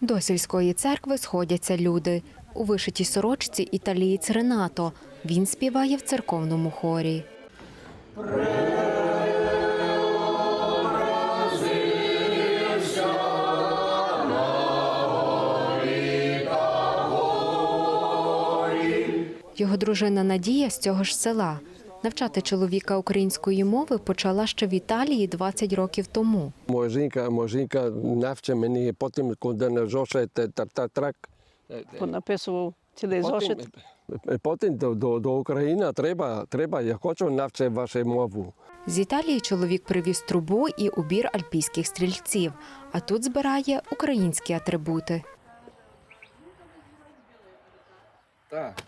До сільської церкви сходяться люди. У вишитій сорочці італієць Ренато. Він співає в церковному хорі. Його дружина Надія з цього ж села. Навчати чоловіка української мови почала ще в Італії 20 років тому. Моя жінка, моя жінка навчила мені потім, коли не зошит трак. Понаписував цілий зошит. Потім до, до, до України треба, треба, я хочу навчити вашу мову. З Італії чоловік привіз трубу і убір альпійських стрільців, а тут збирає українські атрибути. Так,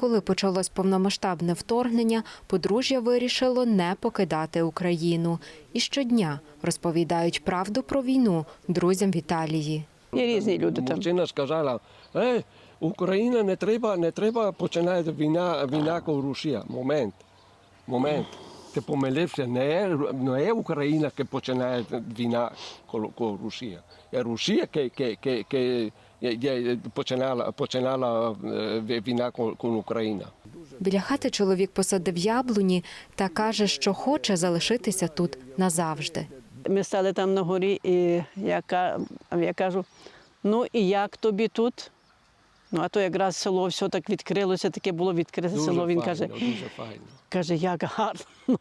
Коли почалось повномасштабне вторгнення, подружжя вирішило не покидати Україну. І щодня розповідають правду про війну друзям в Італії. Є різні люди там. Мужчина сказала, е, Україна не треба, не треба починати війна, війна con Росія. Момент, момент. Ти помилився, не не Україна, яка починає війна con Росія. Є Росія, яка починала, починала е, війна con, Україна. Біля хати чоловік посадив яблуні та каже, що хоче залишитися тут назавжди. Ми стали там на горі, і я, ка- я кажу: ну і як тобі тут? Ну, а то якраз село все так відкрилося, таке було відкрите Дуже село. Він файно, каже, дуже файно. каже, як гарно,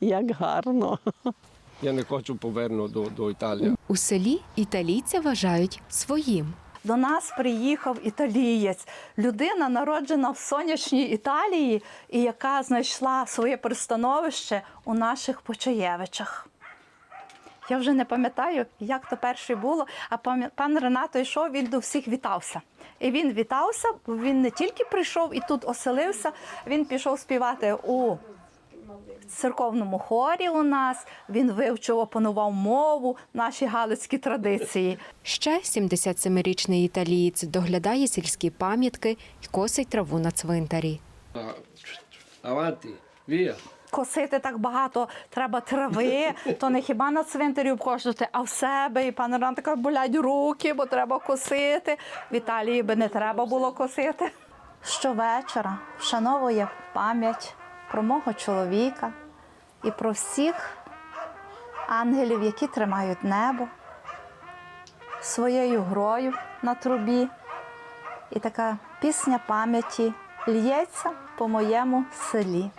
як гарно. Я не хочу повернути до, до Італії. У селі італійця вважають своїм. До нас приїхав італієць, людина, народжена в сонячній Італії, і яка знайшла своє пристановище у наших Почаєвичах. Я вже не пам'ятаю, як то перше було, а пан Ренато йшов, він до всіх вітався. І він вітався, він не тільки прийшов і тут оселився, він пішов співати у церковному хорі у нас, він вивчив, опанував мову, наші галицькі традиції. Ще 77-річний італієць доглядає сільські пам'ятки і косить траву на цвинтарі. Аванти, вія. Косити так багато треба трави, то не хіба на цвинтарі обкошувати, а в себе. І пан Роман така болять руки, бо треба косити. В Італії би не треба було косити. Щовечора вшановує пам'ять про мого чоловіка і про всіх ангелів, які тримають небо своєю грою на трубі. І така пісня пам'яті лється по моєму селі.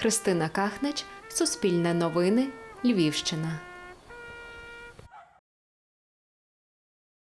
Христина Кахнич, Суспільне новини, Львівщина.